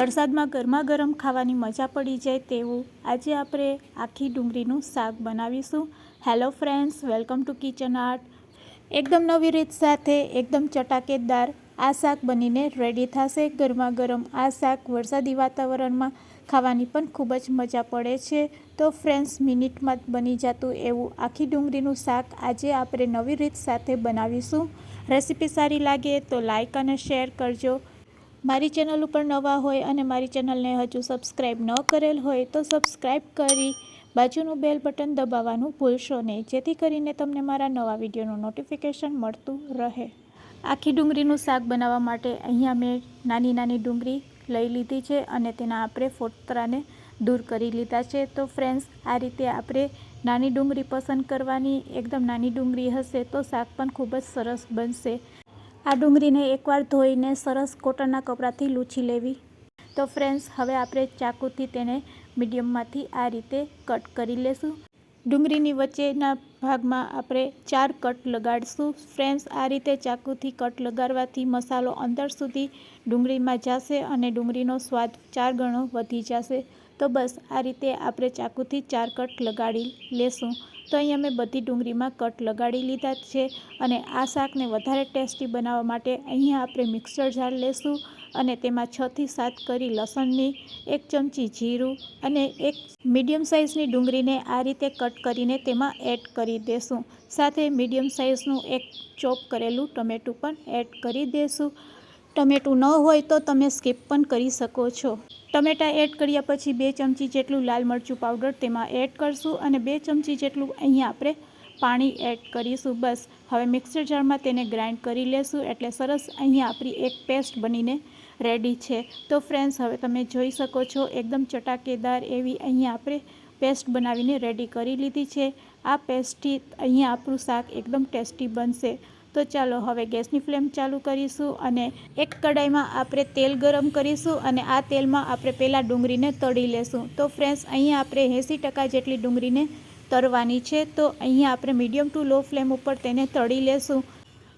વરસાદમાં ગરમા ગરમ ખાવાની મજા પડી જાય તેવું આજે આપણે આખી ડુંગળીનું શાક બનાવીશું. Hello friends welcome to kitchen art એકદમ નવી રીત સાથે, એકદમ ચટાકેદાર આ શાક બનીને રેડી થશે. ગરમા ગરમ આ શાક વરસાદી વાતાવરણમાં ખાવાની પણ ખૂબ જ મજા પડે છે. તો ફ્રેન્ડ્સ મિનિટમાં બની જતું એવું આખી ડુંગળીનું શાક આજે આપણે નવી રીત સાથે બનાવીશું. રેસીપી સારી લાગે તો લાઇક અને શેર કરજો. મારી ચેનલ ઉપર નવા હોય અને મારી ચેનલને હજુ સબસ્ક્રાઈબ ન કરેલ હોય તો સબસ્ક્રાઈબ કરી બાજુનું બેલ બટન દબાવવાનું ભૂલશો નહીં. જેથી કરીને તમને મારા નવા વિડીયોનું નોટિફિકેશન મળતું રહે. આખી ડુંગળીનું શાક બનાવવા માટે અહીંયા મેં નાની નાની ડુંગળી લઈ લીધી છે અને તેના આપણે ફોતરાને દૂર કરી લીધા છે. તો ફ્રેન્ડ્સ આ રીતે આપણે નાની ડુંગળી પસંદ કરવાની, એકદમ નાની ડુંગળી હશે તો શાક પણ ખૂબ જ સરસ બનશે. આ ડુંગળીને એકવાર ધોઈને સરસ કોટનના કપડાથી લૂછી લેવી. તો ફ્રેન્ડ્સ, હવે આપણે ચાકુથી તેને મીડિયમમાંથી આ રીતે કટ કરી લેશું. ડુંગળીની વચ્ચેના ભાગમાં આપણે ચાર કટ લગાડીશું. ફ્રેન્ડ્સ, આ રીતે ચાકુથી કટ લગાડવાથી મસાલો અંદર સુધી ડુંગળીમાં જશે અને ડુંગળીનો સ્વાદ ચાર ગણો વધી જશે. તો બસ, આ રીતે આપણે ચાકુથી ચાર કટ લગાડી લેશું. તો અહીંયા મેં બધી ડુંગળીમાં કટ લગાડી લીધા છે અને આ શાકને વધારે ટેસ્ટી બનાવવા માટે અહીંયા આપણે મિક્સર જાર લેશું અને તેમાં છથી સાત કરી લસણની, એક ચમચી જીરું અને એક મીડિયમ સાઇઝની ડુંગળીને આ રીતે કટ કરીને તેમાં એડ કરી દેશું. સાથે મીડિયમ સાઇઝનું એક ચોપ કરેલું ટમેટું પણ એડ કરી દેશું. ટમેટું ન હોય તો તમે સ્કીપ પણ કરી શકો છો. ટમેટાં એડ કર્યા પછી બે ચમચી જેટલું લાલ મરચું પાવડર તેમાં એડ કરશું અને બે ચમચી જેટલું અહીંયા આપણે પાણી એડ કરીશું બસ. હવે મિક્સર જારમાં તેને ગ્રાઇન્ડ કરી લેશું એટલે સરસ અહીંયા આપણી એક પેસ્ટ બનીને રેડી છે. તો ફ્રેન્ડ્સ, હવે તમે જોઈ શકો છો એકદમ ચટાકેદાર એવી અહીંયા આપણે પેસ્ટ બનાવીને રેડી કરી લીધી છે. આ પેસ્ટથી અહીંયા આપણું શાક એકદમ ટેસ્ટી બનશે. તો ચાલો હવે ગેસની ફ્લેમ ચાલુ કરીશું અને એક કડાઈમાં આપણે તેલ ગરમ કરીશું અને આ તેલમાં આપણે પહેલાં ડુંગળીને તળી લેશું. તો ફ્રેન્ડ્સ અહીંયા આપણે એંસી ટકા જેટલી ડુંગળીને તળવાની છે. તો અહીંયા આપણે મીડિયમ ટુ લો ફ્લેમ ઉપર તેને તળી લેશું.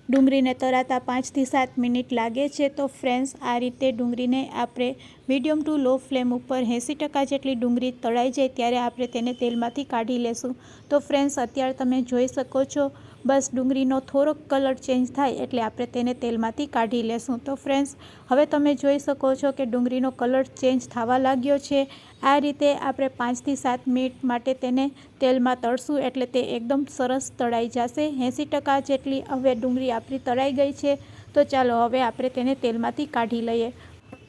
ડુંગળીને તળાતા પાંચથી સાત મિનિટ લાગે છે. તો ફ્રેન્ડ્સ આ રીતે ડુંગળીને આપણે મીડિયમ ટુ લો ફ્લેમ ઉપર એંસી ટકા જેટલી ડુંગળી તળાઈ જાય ત્યારે આપણે તેને તેલમાંથી કાઢી લેશું. તો ફ્રેન્ડ્સ અત્યારે તમે જોઈ શકો છો બસ ડુંગળીનો થોડોક કલર ચેન્જ થાય એટલે આપણે તેને તેલમાંથી કાઢી લેશું. તો ફ્રેન્ડ્સ, હવે તમે જોઈ શકો છો કે ડુંગળીનો કલર ચેન્જ થવા લાગ્યો છે. આ રીતે આપણે પાંચથી સાત મિનિટ માટે તેને તેલમાં તળશું એટલે તે એકદમ સરસ તળાઈ જશે. એંસી ટકા જેટલી હવે ડુંગળી આપણી તળાઈ ગઈ છે. તો ચાલો હવે આપણે તેને તેલમાંથી કાઢી લઈએ.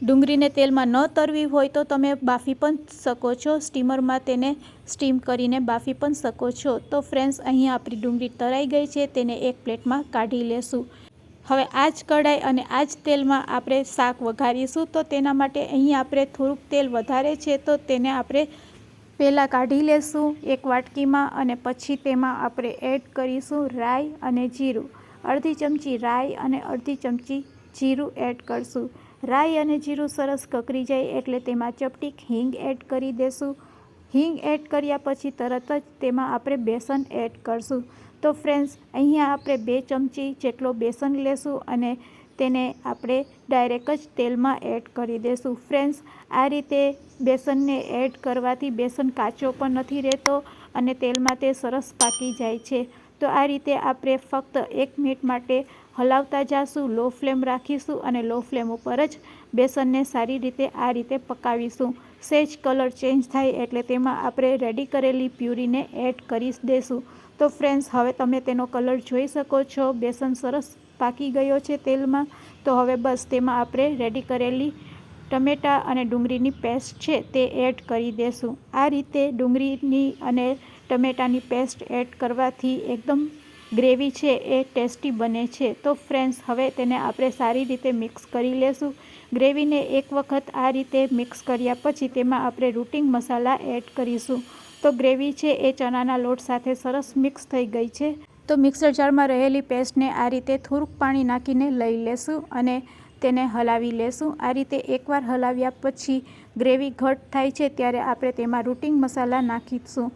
ડુંગળીને તેલમાં ન તરવી હોય તો તમે બાફી પણ શકો છો. સ્ટીમરમાં તેને સ્ટીમ કરીને બાફી પણ શકો છો. તો ફ્રેન્ડ્સ અહીંયા આપણી ડુંગળી તરાઈ ગઈ છે. તેને એક પ્લેટમાં કાઢી લેશું. હવે આ જ કઢાઈ અને આ જ તેલમાં આપણે શાક વઘારીશું. તો તેના માટે અહીં આપણે થોડુંક તેલ વધારે છે તો તેને આપણે પહેલાં કાઢી લેશું એક વાટકીમાં અને પછી તેમાં આપણે એડ કરીશું રાઈ અને જીરું. અડધી ચમચી રાઈ અને અડધી ચમચી જીરું એડ કરશું. રાઈ અને જીરું સરસ કકરી જાય એટલે તેમાં ચપટીક હિંગ એડ કરી દેશું. હિંગ એડ કર્યા પછી તરત જ તેમાં આપણે બેસન એડ કરશું. તો ફ્રેન્ડ્સ, અહીંયા આપણે બે ચમચી જેટલો બેસન લેશું અને તેને આપણે ડાયરેક્ટ જ તેલમાં એડ કરી દેશું. ફ્રેન્ડ્સ, આ રીતે બેસનને એડ કરવાથી બેસન કાચો પણ નથી રહેતો અને તેલમાં તે સરસ પાકી જાય છે. તો આ રીતે આપણે ફક્ત એક મિનિટ માટે હલાવતા જાશું, લો ફ્લેમ રાખીશું અને લો ફ્લેમ ઉપર જ બેસનને સારી રીતે આ રીતે પકાવીશું. સેજ કલર ચેન્જ થાય એટલે તેમાં આપણે રેડી કરેલી પ્યુરીને એડ કરી દઈશું તો ફ્રેન્ડ્સ, હવે તમે તેનો કલર જોઈ શકો છો. બેસન સરસ પાકી ગયો છે તેલમાં. તો હવે બસ તેમાં આપણે રેડી કરેલી ટમેટાં અને ડુંગળીની પેસ્ટ છે તે એડ કરી દેશું. આ રીતે ડુંગળીની અને ટમેટાની પેસ્ટ એડ કરવાથી એકદમ ગ્રેવી છે એ ટેસ્ટી બને છે. તો ફ્રેન્ડ્સ હવે તેને આપણે સારી રીતે મિક્સ કરી લેશું. ગ્રેવીને એક વખત આ રીતે મિક્સ કર્યા પછી તેમાં આપણે રૂટિંગ મસાલા એડ કરીશું. તો ગ્રેવી છે એ ચણાના લોટ સાથે સરસ મિક્સ થઈ ગઈ છે. તો મિક્સર જારમાં રહેલી પેસ્ટને આ રીતે થોડુંક પાણી નાખીને લઈ લેશું અને તેને હલાવી લેશું. આ રીતે એકવાર હલાવ્યા પછી ગ્રેવી ઘટ થાય છે, ત્યારે આપણે તેમાં રૂટિંગ મસાલા નાખીશું.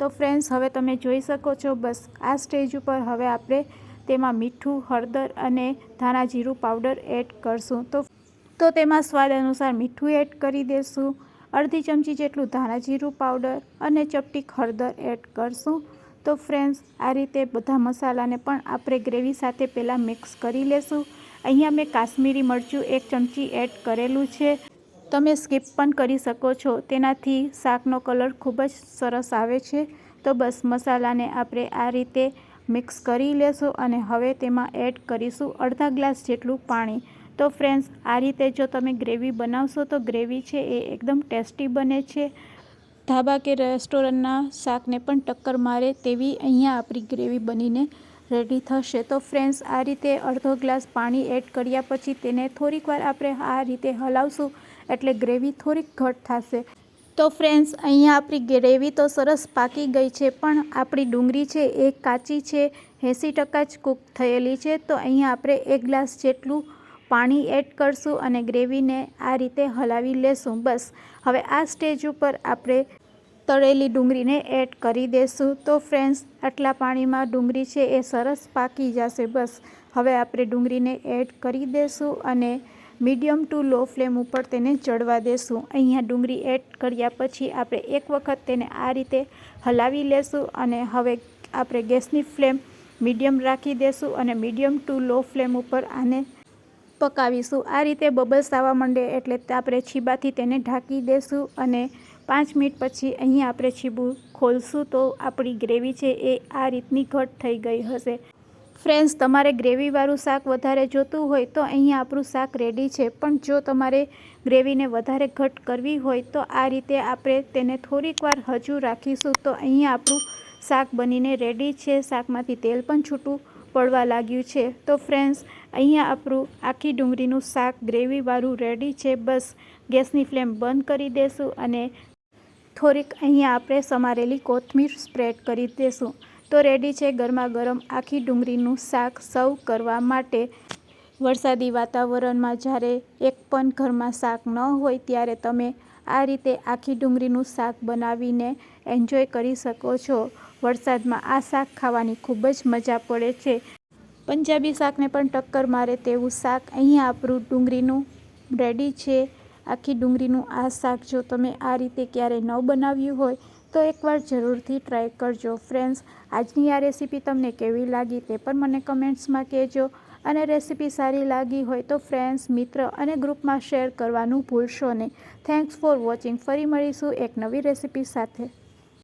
તો ફ્રેન્ડ્સ હવે તમે જોઈ શકો છો, બસ આ સ્ટેજ ઉપર હવે આપણે તેમાં મીઠું, હળદર અને ધાણા જીરું પાવડર એડ કરશું. તો તો તેમાં સ્વાદ અનુસાર મીઠું એડ કરી દેશું, અડધી ચમચી જેટલું ધાણા જીરું પાવડર અને ચપટી હળદર એડ કરશું. તો ફ્રેન્ડ્સ આ રીતે બધા મસાલાને પણ આપણે ગ્રેવી સાથે પહેલાં મિક્સ કરી લેશું. અહીંયા મેં કાશ્મીરી મરચું એક ચમચી એડ કરેલું છે. તમે સ્કીપ પણ કરી શકો છો. તેનાથી શાકનો કલર ખૂબ જ સરસ આવે છે. તો બસ મસાલાને આપણે આ રીતે મિક્સ કરી લેશું અને હવે તેમાં એડ કરીશું અડધા ગ્લાસ જેટલું પાણી. તો ફ્રેન્ડ્સ, આ રીતે જો તમે ગ્રેવી બનાવશો તો ગ્રેવી છે એ એકદમ ટેસ્ટી બને છે. ધાબા કે રેસ્ટોરન્ટના શાકને પણ ટક્કર મારે તેવી અહીંયા આપણી ગ્રેવી બનીને રેડી થશે. તો ફ્રેન્ડ્સ, આ રીતે અડધો ગ્લાસ પાણી એડ કર્યા પછી તેને થોડીક વાર આપણે આ રીતે હલાવશું. એટલે ગ્રેવી થોડીક ઘટ થશે. તો ફ્રેન્ડ્સ અહીંયા આપણી ગ્રેવી તો સરસ પાકી ગઈ છે, પણ આપણી ડુંગળી છે એ કાચી છે, એંસી ટકા જ કૂક થયેલી છે, તો અહીંયા આપણે એક ગ્લાસ જેટલું પાણી એડ કરશું અને ગ્રેવીને આ રીતે હલાવી લેશું. બસ, હવે આ સ્ટેજ ઉપર આપણે તળેલી ડુંગળીને એડ કરી દેશું. તો ફ્રેન્ડ્સ આટલા પાણીમાં ડુંગળી છે એ સરસ પાકી જશે. બસ, હવે આપણે ડુંગળીને એડ કરી દેશું અને મીડિયમ ટુ લો ફ્લેમ ઉપર તેને ચડવા દેશું. અહીંયા ડુંગળી એડ કર્યા પછી આપણે એક વખત તેને આ રીતે હલાવી લેશું અને હવે આપણે ગેસની ફ્લેમ મીડિયમ રાખી દેશું અને મીડિયમ ટુ લો ફ્લેમ ઉપર આને પકાવીશું. આ રીતે બબલ્સ આવવા માંડે એટલે આપણે છીબાથી તેને ઢાંકી દેશું અને પાંચ મિનિટ પછી અહીં આપણે છીબું ખોલશું તો આપણી ગ્રેવી છે એ આ રીતની ઘટ થઈ ગઈ હશે. ફ્રેન્ડ્સ, તમારે ગ્રેવીવાળું શાક વધારે જોતું હોય તો અહીંયા આપણું શાક રેડી છે. પણ જો તમારે ગ્રેવીને વધારે ઘટ કરવી હોય તો આ રીતે આપણે તેને થોડીક વાર હજુ રાખીશું તો અહીંયા આપણું શાક બનીને રેડી છે. શાકમાંથી તેલ પણ છૂટું પડવા લાગ્યું છે. તો ફ્રેન્ડ્સ, અહીંયા આપણું આખી ડુંગળીનું શાક ગ્રેવીવાળું રેડી છે. બસ, ગેસની ફ્લેમ બંધ કરી દેશું અને થોડીક અહીંયા આપણે સમારેલી કોથમીર સ્પ્રેડ કરી દેશું. તો રેડી છે ગરમા ગરમ આખી ડુંગળીનું શાક સર્વ કરવા માટે. વરસાદી વાતાવરણમાં જ્યારે એક પણ ઘરમાં શાક ન હોય ત્યારે તમે આ રીતે આખી ડુંગળીનું શાક બનાવીને એન્જોય કરી શકો છો. વરસાદમાં આ શાક ખાવાની ખૂબ જ મજા પડે છે. પંજાબી શાકને પણ ટક્કર મારે તેવું શાક અહીંયા આપણું ડુંગળીનું રેડી છે. આખી ડુંગળીનું આ શાક જો તમે આ રીતે ક્યારેય ન બનાવ્યું હોય તો એકવાર જરૂરથી ટ્રાય કરજો. ફ્રેન્ડ્સ આજની આ રેસીપી તમને કેવી લાગી તે પણ મને કમેન્ટ્સમાં કહેજો. અને રેસીપી સારી લાગી હોય તો ફ્રેન્ડ્સ મિત્ર અને ગ્રુપમાં શેર કરવાનું ભૂલશો નહીં. થેન્ક્સ ફોર વોચિંગ ફરી મળીશું એક નવી રેસીપી સાથે.